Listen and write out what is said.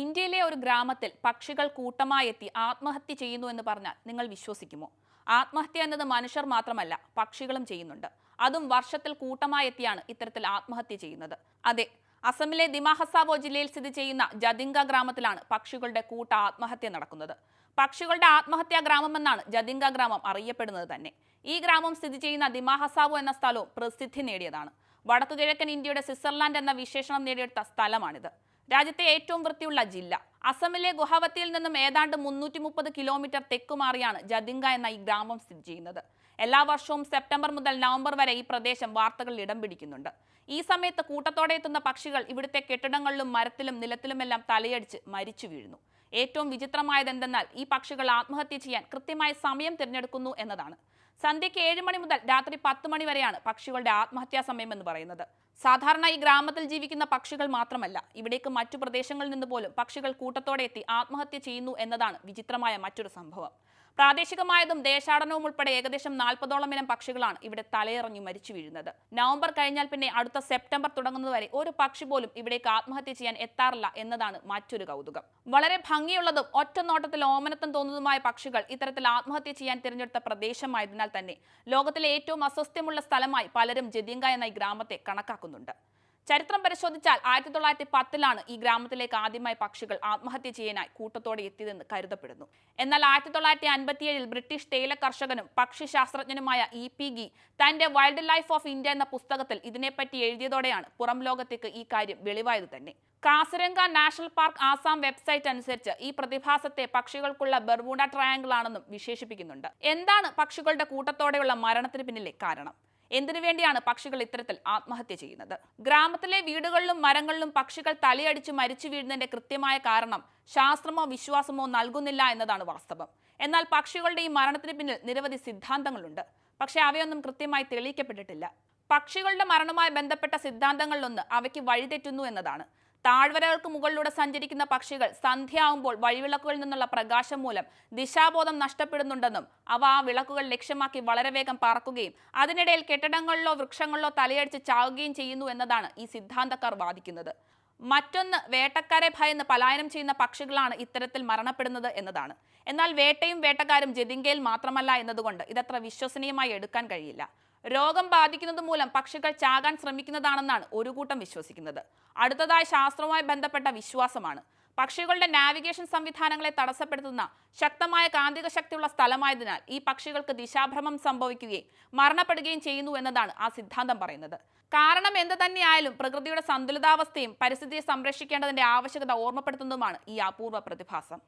ഇന്ത്യയിലെ ഒരു ഗ്രാമത്തിൽ പക്ഷികൾ കൂട്ടമായി എത്തി ആത്മഹത്യ ചെയ്യുന്നു എന്ന് പറഞ്ഞാൽ നിങ്ങൾ വിശ്വസിക്കുമോ? ആത്മഹത്യ എന്നത് മനുഷ്യർ മാത്രമല്ല പക്ഷികളും ചെയ്യുന്നുണ്ട്. അതും വർഷത്തിൽ കൂട്ടമായി എത്തിയാണ് ഇത്തരത്തിൽ ആത്മഹത്യ ചെയ്യുന്നത്. അതെ അസമിലെ ദിമാഹസാവോ ജില്ലയിൽ സ്ഥിതി ചെയ്യുന്ന ജതിങ്ക ഗ്രാമത്തിലാണ് പക്ഷികളുടെ കൂട്ട ആത്മഹത്യ നടക്കുന്നത്. പക്ഷികളുടെ ആത്മഹത്യാ ഗ്രാമമെന്നാണ് ജതിങ്ക ഗ്രാമം അറിയപ്പെടുന്നത് തന്നെ. ഈ ഗ്രാമം സ്ഥിതി ചെയ്യുന്ന ദിമാഹസാവോ എന്ന സ്ഥലവും പ്രസിദ്ധി നേടിയതാണ്. വടക്കുകിഴക്കൻ ഇന്ത്യയുടെ സ്വിറ്റ്സർലാൻഡ് എന്ന വിശേഷണം നേടിയെടുത്ത സ്ഥലമാണിത്. രാജ്യത്തെ ഏറ്റവും വൃത്തിയുള്ള ജില്ല. അസമിലെ ഗുഹാവത്തിയിൽ നിന്നും ഏതാണ്ട് മുന്നൂറ്റി മുപ്പത് കിലോമീറ്റർ തെക്കുമാറിയാണ് ജതിങ്ക എന്ന ഈ ഗ്രാമം സ്ഥിതി ചെയ്യുന്നത്. എല്ലാ വർഷവും സെപ്റ്റംബർ മുതൽ നവംബർ വരെ ഈ പ്രദേശം വാർത്തകളിൽ ഇടം പിടിക്കുന്നുണ്ട്. ഈ സമയത്ത് കൂട്ടത്തോടെ എത്തുന്ന പക്ഷികൾ ഇവിടുത്തെ കെട്ടിടങ്ങളിലും മരത്തിലും നിലത്തിലുമെല്ലാം തലയടിച്ച് മരിച്ചു വീഴുന്നു. ഏറ്റവും വിചിത്രമായത് എന്തെന്നാൽ ഈ പക്ഷികൾ ആത്മഹത്യ ചെയ്യാൻ കൃത്യമായ സമയം തിരഞ്ഞെടുക്കുന്നു എന്നതാണ്. സന്ധ്യയ്ക്ക് ഏഴ് മണി മുതൽ രാത്രി പത്ത് മണി വരെയാണ് പക്ഷികളുടെ ആത്മഹത്യാ സമയം എന്ന് പറയുന്നത്. സാധാരണ ഈ ഗ്രാമത്തിൽ ജീവിക്കുന്ന പക്ഷികൾ മാത്രമല്ല ഇവിടേക്ക് മറ്റു പ്രദേശങ്ങളിൽ നിന്ന് പോലും പക്ഷികൾ കൂട്ടത്തോടെ എത്തി ആത്മഹത്യ ചെയ്യുന്നു എന്നതാണ് വിചിത്രമായ മറ്റൊരു സംഭവം. പ്രാദേശികമായതും ദേശാടനവും ഉൾപ്പെടെ ഏകദേശം നാൽപ്പതോളം ഇനം പക്ഷികളാണ് ഇവിടെ തലയിറങ്ങി മരിച്ചു വീഴുന്നത്. നവംബർ കഴിഞ്ഞാൽ പിന്നെ അടുത്ത സെപ്റ്റംബർ തുടങ്ങുന്നതുവരെ ഒരു പക്ഷി പോലും ഇവിടേക്ക് ആത്മഹത്യ ചെയ്യാൻ എത്താറില്ല എന്നതാണ് മറ്റൊരു കൗതുകം. വളരെ ഭംഗിയുള്ളതും ഒറ്റ നോട്ടത്തിൽ ഓമനത്തം തോന്നുന്നതുമായ പക്ഷികൾ ഇത്തരത്തിൽ ആത്മഹത്യ ചെയ്യാൻ തിരഞ്ഞെടുത്ത പ്രദേശമായതിനാൽ തന്നെ ലോകത്തിലെ ഏറ്റവും അസ്വസ്ഥ്യമുള്ള സ്ഥലമായി പലരും ജതിങ്ക എന്ന ഗ്രാമത്തെ കണക്കാക്കുന്നുണ്ട്. ചരിത്രം പരിശോധിച്ചാൽ ആയിരത്തി തൊള്ളായിരത്തി പത്തിലാണ് ഈ ഗ്രാമത്തിലേക്ക് ആദ്യമായി പക്ഷികൾ ആത്മഹത്യ ചെയ്യാനായി കൂട്ടത്തോടെ എത്തിയതെന്ന് കരുതപ്പെടുന്നു. എന്നാൽ ആയിരത്തി തൊള്ളായിരത്തി അൻപത്തിയേഴിൽ ബ്രിട്ടീഷ് തേയില കർഷകനും പക്ഷിശാസ്ത്രജ്ഞനുമായ ഇ പി ഗി തന്റെ വൈൽഡ് ലൈഫ് ഓഫ് ഇന്ത്യ എന്ന പുസ്തകത്തിൽ ഇതിനെപ്പറ്റി എഴുതിയതോടെയാണ് പുറം ലോകത്തേക്ക് ഈ കാര്യം വെളിവായത് തന്നെ. Kaziranga national park Assam website അനുസരിച്ച് ഈ പ്രതിഭാസത്തെ പക്ഷികൾക്കുള്ള ബെർമുഡ ട്രയാങ്കിൾ ആണെന്നും വിശേഷിപ്പിക്കുന്നുണ്ട്. എന്താണ് പക്ഷികളുടെ കൂട്ടത്തോടെയുള്ള മരണത്തിന് പിന്നിലെ കാരണം? എന്തിനു വേണ്ടിയാണ് പക്ഷികൾ ഇത്തരത്തിൽ ആത്മഹത്യ ചെയ്യുന്നത്? ഗ്രാമത്തിലെ വീടുകളിലും മരങ്ങളിലും പക്ഷികൾ തലയടിച്ച് മരിച്ചു വീഴുന്നതിന്റെ കൃത്യമായ കാരണം ശാസ്ത്രമോ വിശ്വാസമോ നൽകുന്നില്ല എന്നതാണ് വാസ്തവം. എന്നാൽ പക്ഷികളുടെ ഈ മരണത്തിന് പിന്നിൽ നിരവധി സിദ്ധാന്തങ്ങളുണ്ട്. പക്ഷേ അവയൊന്നും കൃത്യമായി തെളിയിക്കപ്പെട്ടിട്ടില്ല. പക്ഷികളുടെ മരണവുമായി ബന്ധപ്പെട്ട സിദ്ധാന്തങ്ങളിലൊന്ന് അവയ്ക്ക് വഴിതെറ്റുന്നു എന്നതാണ്. താഴ്വരകൾക്ക് മുകളിലൂടെ സഞ്ചരിക്കുന്ന പക്ഷികൾ സന്ധ്യയാവുമ്പോൾ വഴിവിളക്കുകളിൽ നിന്നുള്ള പ്രകാശം മൂലം ദിശാബോധം നഷ്ടപ്പെടുന്നുണ്ടെന്നും അവ ആ വിളക്കുകൾ ലക്ഷ്യമാക്കി വളരെ വേഗം പറക്കുകയും അതിനിടയിൽ കെട്ടിടങ്ങളിലോ വൃക്ഷങ്ങളിലോ തലയടിച്ച് ചാവുകയും ചെയ്യുന്നു എന്നതാണ് ഈ സിദ്ധാന്തക്കാർ വാദിക്കുന്നത്. മറ്റൊന്ന് വേട്ടക്കാരെ ഭയന്ന് പലായനം ചെയ്യുന്ന പക്ഷികളാണ് ഇത്തരത്തിൽ മരണപ്പെടുന്നത് എന്നതാണ്. എന്നാൽ വേട്ടയും വേട്ടക്കാരും ജതിങ്കയിൽ മാത്രമല്ല എന്നതുകൊണ്ട് ഇതത്ര വിശ്വസനീയമായി എടുക്കാൻ കഴിയില്ല. രോഗം ബാധിക്കുന്നത് മൂലം പക്ഷികൾ ചാകാൻ ശ്രമിക്കുന്നതാണെന്നാണ് ഒരു കൂട്ടം വിശ്വസിക്കുന്നത്. അടുത്തതായി ശാസ്ത്രവുമായി ബന്ധപ്പെട്ട വിശ്വാസമാണ്. പക്ഷികളുടെ നാവിഗേഷൻ സംവിധാനങ്ങളെ തടസ്സപ്പെടുത്തുന്ന ശക്തമായ കാന്തിക ശക്തിയുള്ള സ്ഥലമായതിനാൽ ഈ പക്ഷികൾക്ക് ദിശാഭ്രമം സംഭവിക്കുകയും മരണപ്പെടുകയും ചെയ്യുന്നു എന്നതാണ് ആ സിദ്ധാന്തം പറയുന്നത്. കാരണം എന്ത് തന്നെയായാലും പ്രകൃതിയുടെ സന്തുലിതാവസ്ഥയും പരിസ്ഥിതിയെ സംരക്ഷിക്കേണ്ടതിന്റെ ആവശ്യകത ഓർമ്മപ്പെടുത്തുന്നതുമാണ് ഈ അപൂർവ പ്രതിഭാസം.